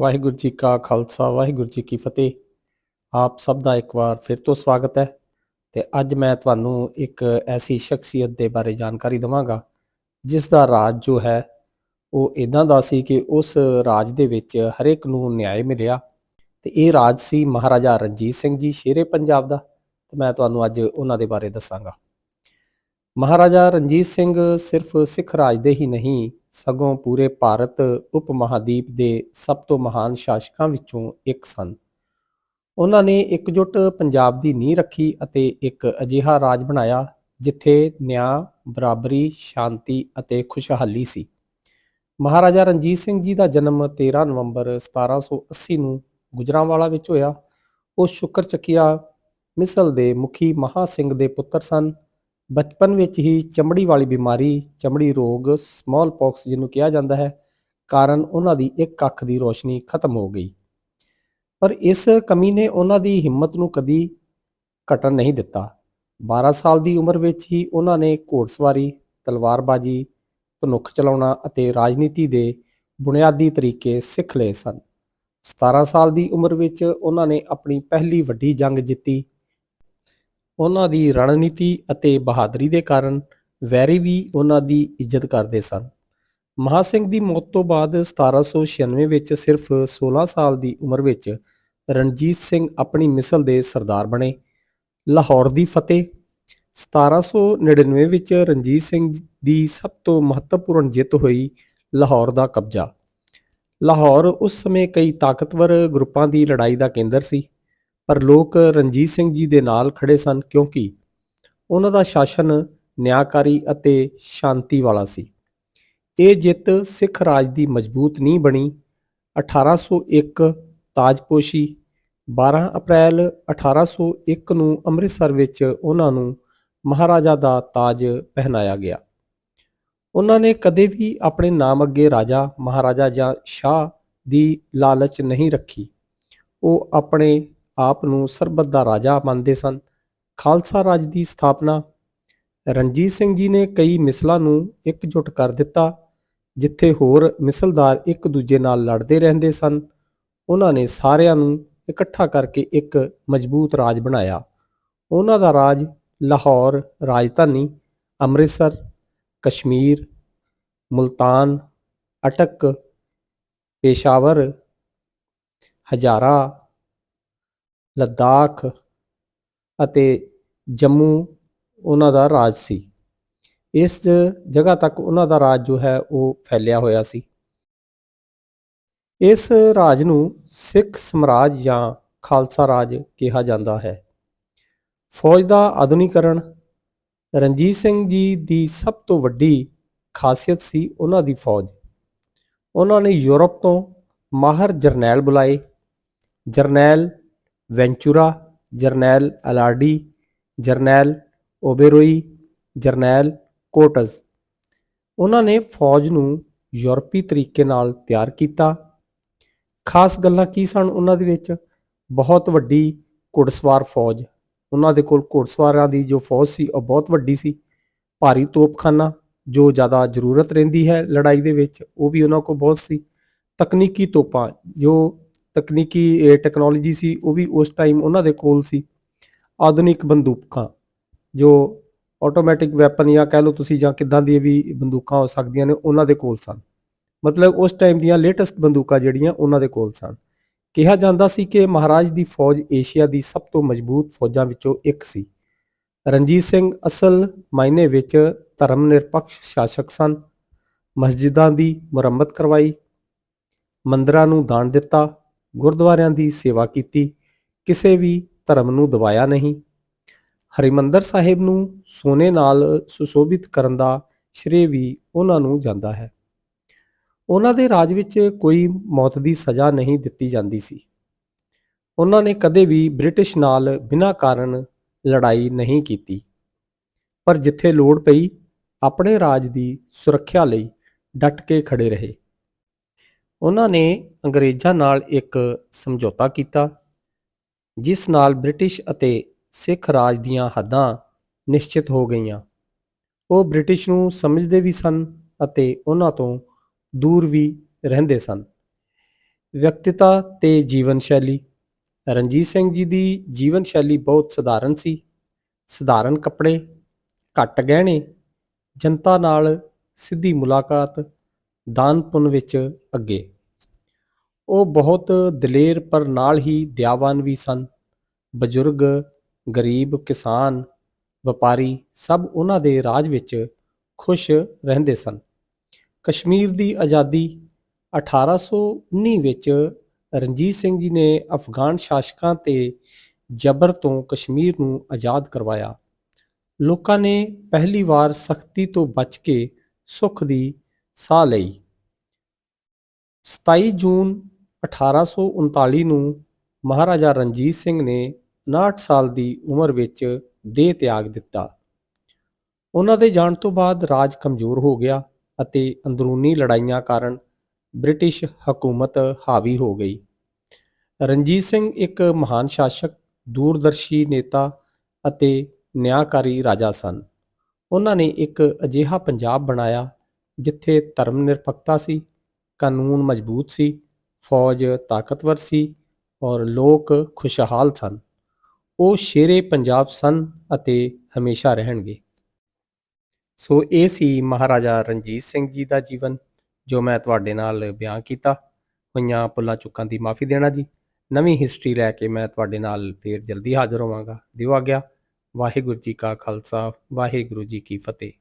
ਵਾਹਿਗੁਰੂ ਜੀ ਕਾ ਖਾਲਸਾ, ਵਾਹਿਗੁਰੂ ਜੀ ਕੀ ਫਤਿਹ। ਆਪ ਸਭ ਦਾ ਇੱਕ ਵਾਰ ਫਿਰ ਤੋਂ ਸਵਾਗਤ ਹੈ ਤੇ ਅੱਜ ਮੈਂ ਤੁਹਾਨੂੰ ਇੱਕ ਐਸੀ ਸ਼ਖਸੀਅਤ ਦੇ ਬਾਰੇ ਜਾਣਕਾਰੀ ਦਵਾਂਗਾ, ਜਿਸ ਦਾ ਰਾਜ ਜੋ ਹੈ ਉਹ ਇਦਾਂ ਦਾ ਸੀ ਕਿ ਉਸ ਰਾਜ ਦੇ ਵਿੱਚ ਹਰੇਕ ਨੂੰ ਨਿਆਂ ਮਿਲਿਆ ਤੇ ਇਹ ਰਾਜ ਸੀ ਮਹਾਰਾਜਾ ਰਣਜੀਤ ਸਿੰਘ ਜੀ, ਸ਼ੇਰੇ ਪੰਜਾਬ ਦਾ। ਤੇ ਮੈਂ ਤੁਹਾਨੂੰ ਅੱਜ ਉਹਨਾਂ ਦੇ ਬਾਰੇ ਦੱਸਾਂਗਾ। ਮਹਾਰਾਜਾ ਰਣਜੀਤ ਸਿੰਘ ਸਿਰਫ ਸਿੱਖ ਰਾਜ ਦੇ ਹੀ ਨਹੀਂ, ਸਗੋਂ ਪੂਰੇ ਭਾਰਤ ਉਪ ਮਹਾਦੀਪ ਦੇ ਸਭ ਤੋਂ ਮਹਾਨ ਸ਼ਾਸਕਾਂ ਵਿੱਚੋਂ ਇੱਕ ਸਨ। ਉਹਨਾਂ ਨੇ ਇਕਜੁੱਟ ਪੰਜਾਬ ਦੀ ਨੀਂਹ ਰੱਖੀ ਅਤੇ ਇੱਕ ਅਜਿਹਾ ਰਾਜ ਬਣਾਇਆ ਜਿੱਥੇ ਨਿਆਂ, ਬਰਾਬਰੀ, ਸ਼ਾਂਤੀ ਅਤੇ ਖੁਸ਼ਹਾਲੀ ਸੀ। ਮਹਾਰਾਜਾ ਰਣਜੀਤ ਸਿੰਘ ਜੀ ਦਾ ਜਨਮ 13 ਨਵੰਬਰ 1780 ਨੂੰ ਗੁਜਰਾਂਵਾਲਾ ਵਿੱਚ ਹੋਇਆ। ਉਹ ਸ਼ੁਕਰ ਚੱਕਿਆ ਮਿਸਲ ਦੇ ਮੁਖੀ ਮਹਾ ਸਿੰਘ ਦੇ ਪੁੱਤਰ ਸਨ ਬਚਪਨ ਵਿੱਚ ਹੀ ਚਮੜੀ ਵਾਲੀ ਬਿਮਾਰੀ, ਚਮੜੀ ਰੋਗ ਸਮਾਲ ਪੌਕਸ ਜਿਹਨੂੰ ਕਿਹਾ ਜਾਂਦਾ ਹੈ, ਕਾਰਨ ਉਹਨਾਂ ਦੀ ਇੱਕ ਅੱਖ ਦੀ ਰੋਸ਼ਨੀ ਖਤਮ ਹੋ ਗਈ। ਪਰ ਇਸ ਕਮੀ ਨੇ ਉਹਨਾਂ ਦੀ ਹਿੰਮਤ ਨੂੰ ਕਦੀ ਘਟਣ ਨਹੀਂ ਦਿੱਤਾ। 12 ਸਾਲ ਦੀ ਉਮਰ ਵਿੱਚ ਹੀ ਉਹਨਾਂ ਨੇ ਘੋੜਸਵਾਰੀ, ਤਲਵਾਰਬਾਜ਼ੀ, ਧਨੁੱਖ ਚਲਾਉਣਾ ਅਤੇ ਰਾਜਨੀਤੀ ਦੇ ਬੁਨਿਆਦੀ ਤਰੀਕੇ ਸਿੱਖ ਲਏ ਸਨ। 17 ਸਾਲ ਦੀ ਉਮਰ ਵਿੱਚ ਉਹਨਾਂ ਨੇ ਆਪਣੀ ਪਹਿਲੀ ਵੱਡੀ ਜੰਗ ਜਿੱਤੀ। ਉਹਨਾਂ ਦੀ ਰਣਨੀਤੀ ਅਤੇ ਬਹਾਦਰੀ ਦੇ ਕਾਰਨ ਵੈਰੀ ਵੀ ਉਹਨਾਂ ਦੀ ਇੱਜ਼ਤ ਕਰਦੇ ਸਨ। ਮਹਾ ਸਿੰਘ ਦੀ ਮੌਤ ਤੋਂ ਬਾਅਦ 1796 ਵਿੱਚ ਸਿਰਫ 16 ਸਾਲ ਦੀ ਉਮਰ ਵਿੱਚ ਰਣਜੀਤ ਸਿੰਘ ਆਪਣੀ ਮਿਸਲ ਦੇ ਸਰਦਾਰ ਬਣੇ। ਲਾਹੌਰ ਦੀ ਫਤਿਹ। 1799 ਵਿੱਚ ਰਣਜੀਤ ਸਿੰਘ ਦੀ ਸਭ ਤੋਂ ਮਹੱਤਵਪੂਰਨ ਜਿੱਤ ਹੋਈ ਲਾਹੌਰ ਦਾ ਕਬਜ਼ਾ। ਲਾਹੌਰ ਉਸ ਸਮੇਂ ਕਈ ਤਾਕਤਵਰ ਗਰੁੱਪਾਂ ਦੀ ਲੜਾਈ ਦਾ ਕੇਂਦਰ ਸੀ। ਪਰ ਲੋਕ ਰਣਜੀਤ ਸਿੰਘ ਜੀ ਦੇ ਨਾਲ ਖੜੇ ਸਨ ਕਿਉਂਕਿ ਉਹਨਾਂ ਦਾ ਸ਼ਾਸਨ ਨਿਆਂਕਾਰੀ ਅਤੇ ਸ਼ਾਂਤੀ ਵਾਲਾ ਸੀ। ਇਹ ਜਿੱਤ ਸਿੱਖ ਰਾਜ ਦੀ ਮਜ਼ਬੂਤ ਨਹੀਂ ਬਣੀ। 1801 ਤਾਜਪੋਸ਼ੀ 12 ਅਪ੍ਰੈਲ 1801 ਨੂੰ ਅੰਮ੍ਰਿਤਸਰ ਵਿੱਚ ਉਹਨਾਂ ਨੂੰ ਮਹਾਰਾਜਾ ਦਾ ਤਾਜ ਪਹਿਨਾਇਆ ਗਿਆ। ਉਹਨਾਂ ਨੇ ਕਦੇ ਵੀ ਆਪਣੇ ਨਾਮ ਅੱਗੇ ਰਾਜਾ, ਮਹਾਰਾਜਾ ਜਾਂ ਸ਼ਾਹ ਦੀ ਲਾਲਚ ਨਹੀਂ ਰੱਖੀ। ਉਹ ਆਪਣੇ ਆਪ ਨੂੰ ਸਰਬੱਤ ਦਾ ਰਾਜਾ ਮੰਨਦੇ ਸਨ। ਖਾਲਸਾ ਰਾਜ ਦੀ ਸਥਾਪਨਾ। ਰਣਜੀਤ ਸਿੰਘ ਜੀ ਨੇ ਕਈ ਮਿਸਲਾਂ ਨੂੰ ਇਕਜੁੱਟ ਕਰ ਦਿੱਤਾ, ਜਿੱਥੇ ਹੋਰ ਮਿਸਲਦਾਰ ਇੱਕ ਦੂਜੇ ਨਾਲ ਲੜਦੇ ਰਹਿੰਦੇ ਸਨ। ਉਹਨਾਂ ਨੇ ਸਾਰਿਆਂ ਨੂੰ ਇਕੱਠਾ ਕਰਕੇ ਇੱਕ ਮਜ਼ਬੂਤ ਰਾਜ ਬਣਾਇਆ। ਉਹਨਾਂ ਦਾ ਰਾਜ ਲਾਹੌਰ, ਰਾਜਧਾਨੀ, ਅੰਮ੍ਰਿਤਸਰ, ਕਸ਼ਮੀਰ, ਮੁਲਤਾਨ, ਅਟਕ, ਪੇਸ਼ਾਵਰ, ਹਜ਼ਾਰਾ ਲੱਦਾਖ ਅਤੇ ਜੰਮੂ ਉਹਨਾਂ ਦਾ ਰਾਜ ਸੀ। ਇਸ ਜਗ੍ਹਾ ਤੱਕ ਉਹਨਾਂ ਦਾ ਰਾਜ ਜੋ ਹੈ ਉਹ ਫੈਲਿਆ ਹੋਇਆ ਸੀ। ਇਸ ਰਾਜ ਨੂੰ ਸਿੱਖ ਸਮਰਾਜ ਜਾਂ ਖਾਲਸਾ ਰਾਜ ਕਿਹਾ ਜਾਂਦਾ ਹੈ। ਫੌਜ ਦਾ ਆਧੁਨਿਕਰਨ ਰਣਜੀਤ ਸਿੰਘ ਜੀ ਦੀ ਸਭ ਤੋਂ ਵੱਡੀ ਖਾਸੀਅਤ ਸੀ ਉਹਨਾਂ ਦੀ ਫੌਜ। ਉਹਨਾਂ ਨੇ ਯੂਰਪ ਤੋਂ ਮਾਹਰ ਜਰਨੈਲ ਬੁਲਾਏ। ਜਰਨੈਲ ਵੈਂਚੂਰਾ, ਜਰਨੈਲ ਅਲਾਰਡੀ ਜਰਨੈਲ ਓਬੇਰੋਈ, ਜਰਨੈਲ ਕੋਟਸ ਉਹਨਾਂ ਨੇ ਫੌਜ ਨੂੰ ਯੂਰਪੀ ਤਰੀਕੇ ਨਾਲ ਤਿਆਰ ਕੀਤਾ। ਖਾਸ ਗੱਲਾਂ ਕੀ ਸਨ ਉਹਨਾਂ ਦੇ ਵਿੱਚ? ਬਹੁਤ ਵੱਡੀ ਘੁੜਸਵਾਰ ਫੌਜ। ਉਹਨਾਂ ਦੇ ਕੋਲ ਘੋੜਸਵਾਰਾਂ ਦੀ ਜੋ ਫੌਜ ਸੀ, ਉਹ ਬਹੁਤ ਵੱਡੀ ਸੀ। ਭਾਰੀ ਤੋਪਖਾਨਾ, ਜੋ ਜ਼ਿਆਦਾ ਜ਼ਰੂਰਤ ਰਹਿੰਦੀ ਹੈ ਲੜਾਈ ਦੇ ਵਿੱਚ, ਉਹ ਵੀ ਉਹਨਾਂ ਕੋਲ ਬਹੁਤ ਸੀ। ਤਕਨੀਕੀ ਤੋਪਾਂ, ਜੋ ਤਕਨੀਕੀ ਟੈਕਨੋਲੋਜੀ ਸੀ, ਉਹ ਵੀ ਉਸ ਟਾਈਮ ਉਹਨਾਂ ਦੇ ਕੋਲ ਸੀ। ਆਧੁਨਿਕ ਬੰਦੂਕਾਂ, ਜੋ ਆਟੋਮੈਟਿਕ ਵੈਪਨ ਜਾਂ ਕਹਿ ਲਓ ਤੁਸੀਂ ਜਾਂ ਕਿੱਦਾਂ ਦੀ ਵੀ ਬੰਦੂਕਾਂ ਹੋ ਸਕਦੀਆਂ ਨੇ, ਉਹਨਾਂ ਦੇ ਕੋਲ ਸਨ। ਮਤਲਬ ਉਸ ਟਾਈਮ ਦੀਆਂ ਲੇਟੈਸਟ ਬੰਦੂਕਾਂ ਜਿਹੜੀਆਂ, ਉਹਨਾਂ ਦੇ ਕੋਲ ਸਨ। ਕਿਹਾ ਜਾਂਦਾ ਸੀ ਕਿ ਮਹਾਰਾਜ ਦੀ ਫੌਜ ਏਸ਼ੀਆ ਦੀ ਸਭ ਤੋਂ ਮਜ਼ਬੂਤ ਫੌਜਾਂ ਵਿੱਚੋਂ ਇੱਕ ਸੀ। ਰਣਜੀਤ ਸਿੰਘ ਅਸਲ ਮਾਇਨੇ ਵਿੱਚ ਧਰਮ ਨਿਰਪੱਖ ਸ਼ਾਸਕ ਸਨ। ਮਸਜਿਦਾਂ ਦੀ ਮੁਰੰਮਤ ਕਰਵਾਈ। ਮੰਦਰਾਂ ਨੂੰ ਦਾਨ ਦਿੱਤਾ। ਗੁਰਦੁਆਰਿਆਂ ਦੀ ਸੇਵਾ ਕੀਤੀ, ਕਿਸੇ ਵੀ ਧਰਮ ਨੂੰ ਦਬਾਇਆ ਨਹੀਂ। ਹਰਿਮੰਦਰ ਸਾਹਿਬ ਨੂੰ ਸੋਨੇ ਨਾਲ ਸੁਸ਼ੋਭਿਤ ਕਰਨ ਦਾ ਸ਼੍ਰੇ ਵੀ ਉਹਨਾਂ ਨੂੰ ਜਾਂਦਾ ਹੈ। ਉਹਨਾਂ ਦੇ ਰਾਜ ਵਿੱਚ ਕੋਈ ਮੌਤ ਦੀ ਸਜ਼ਾ ਨਹੀਂ ਦਿੱਤੀ ਜਾਂਦੀ ਸੀ। ਉਹਨਾਂ ਨੇ ਕਦੇ ਵੀ ਬ੍ਰਿਟਿਸ਼ ਨਾਲ ਬਿਨਾਂ ਕਾਰਨ ਲੜਾਈ ਨਹੀਂ ਕੀਤੀ। ਪਰ ਜਿੱਥੇ ਲੋੜ ਪਈ, ਆਪਣੇ ਰਾਜ ਦੀ ਸੁਰੱਖਿਆ ਲਈ ਡਟ ਕੇ ਖੜੇ ਰਹੇ। ਉਹਨਾਂ ਨੇ ਅੰਗਰੇਜ਼ਾਂ ਨਾਲ ਇੱਕ ਸਮਝੌਤਾ ਕੀਤਾ, ਜਿਸ ਨਾਲ ਬ੍ਰਿਟਿਸ਼ ਅਤੇ ਸਿੱਖ ਰਾਜ ਦੀਆਂ ਹੱਦਾਂ ਨਿਸ਼ਚਿਤ ਹੋ ਗਈਆਂ। ਉਹ ਬ੍ਰਿਟਿਸ਼ ਨੂੰ ਸਮਝਦੇ ਵੀ ਸਨ ਅਤੇ ਉਹਨਾਂ ਤੋਂ ਦੂਰ ਵੀ ਰਹਿੰਦੇ ਸਨ। ਵਿਅਕਤੀਤਾ ਤੇ ਜੀਵਨ ਸ਼ੈਲੀ। ਰਣਜੀਤ ਸਿੰਘ ਜੀ ਦੀ ਜੀਵਨ ਸ਼ੈਲੀ ਬਹੁਤ ਸਧਾਰਨ ਸੀ। ਸਧਾਰਨ ਕੱਪੜੇ, ਘੱਟ ਗਹਿਣੇ, ਜਨਤਾ ਨਾਲ ਸਿੱਧੀ ਮੁਲਾਕਾਤ ਦਾਨ ਪੁੰਨ ਵਿੱਚ ਅੱਗੇ। ਉਹ ਬਹੁਤ ਦਲੇਰ ਪਰ ਨਾਲ ਹੀ ਦਿਆਵਾਨ ਵੀ ਸਨ। ਬਜ਼ੁਰਗ, ਗਰੀਬ, ਕਿਸਾਨ, ਵਪਾਰੀ ਸਭ ਉਹਨਾਂ ਦੇ ਰਾਜ ਵਿੱਚ ਖੁਸ਼ ਰਹਿੰਦੇ ਸਨ। ਕਸ਼ਮੀਰ ਦੀ ਆਜ਼ਾਦੀ 1819 ਵਿੱਚ ਰਣਜੀਤ ਸਿੰਘ ਜੀ ਨੇ ਅਫਗਾਨ ਸ਼ਾਸਕਾਂ ਤੇ ਜ਼ਬਰ ਤੋਂ ਕਸ਼ਮੀਰ ਨੂੰ ਆਜ਼ਾਦ ਕਰਵਾਇਆ। ਲੋਕਾਂ ਨੇ ਪਹਿਲੀ ਵਾਰ ਸਖਤੀ ਤੋਂ ਬਚ ਕੇ ਸੁੱਖ ਦੀ ਸਾਹ ਲਈ। 27 ਜੂਨ 1839 ਨੂੰ ਮਹਾਰਾਜਾ ਰਣਜੀਤ ਸਿੰਘ ਨੇ 59 ਸਾਲ ਦੀ ਉਮਰ ਵਿੱਚ ਦੇਹ ਤਿਆਗ ਦਿੱਤਾ। ਉਹਨਾਂ ਦੇ ਜਾਣ ਤੋਂ ਬਾਅਦ ਰਾਜ ਕਮਜ਼ੋਰ ਹੋ ਗਿਆ ਅਤੇ ਅੰਦਰੂਨੀ ਲੜਾਈਆਂ ਕਾਰਨ ਬ੍ਰਿਟਿਸ਼ ਹਕੂਮਤ ਹਾਵੀ ਹੋ ਗਈ। ਰਣਜੀਤ ਸਿੰਘ ਇੱਕ ਮਹਾਨ ਸ਼ਾਸਕ, ਦੂਰਦਰਸ਼ੀ ਨੇਤਾ ਅਤੇ ਨਿਆਂਕਾਰੀ ਰਾਜਾ ਸਨ। ਉਹਨਾਂ ਨੇ ਇੱਕ ਅਜਿਹਾ ਪੰਜਾਬ ਬਣਾਇਆ ਜਿੱਥੇ ਧਰਮ ਨਿਰਪੱਖਤਾ ਸੀ ਕਾਨੂੰਨ ਮਜ਼ਬੂਤ ਸੀ, ਫੌਜ ਤਾਕਤਵਰ ਸੀ ਔਰ ਲੋਕ ਖੁਸ਼ਹਾਲ ਸਨ। ਉਹ ਸ਼ੇਰੇ ਪੰਜਾਬ ਸਨ ਅਤੇ ਹਮੇਸ਼ਾ ਰਹਿਣਗੇ। ਸੋ ਇਹ ਸੀ ਮਹਾਰਾਜਾ ਰਣਜੀਤ ਸਿੰਘ ਜੀ ਦਾ ਜੀਵਨ, ਜੋ ਮੈਂ ਤੁਹਾਡੇ ਨਾਲ ਬਿਆਨ ਕੀਤਾ। ਹੋਈਆਂ ਪੁੱਲਾਂ ਚੁੱਕਾਂ ਦੀ ਮਾਫੀ ਦੇਣਾ ਜੀ। ਨਵੀਂ ਹਿਸਟਰੀ ਲੈ ਕੇ ਮੈਂ ਤੁਹਾਡੇ ਨਾਲ ਫੇਰ ਜਲਦੀ ਹਾਜ਼ਰ ਹੋਵਾਂਗਾ। ਦਿਓ ਗਿਆ ਵਾਹਿਗੁਰੂ ਜੀ ਕਾ ਖਾਲਸਾ, ਵਾਹਿਗੁਰੂ ਜੀ ਕੀ ਫਤਿਹ।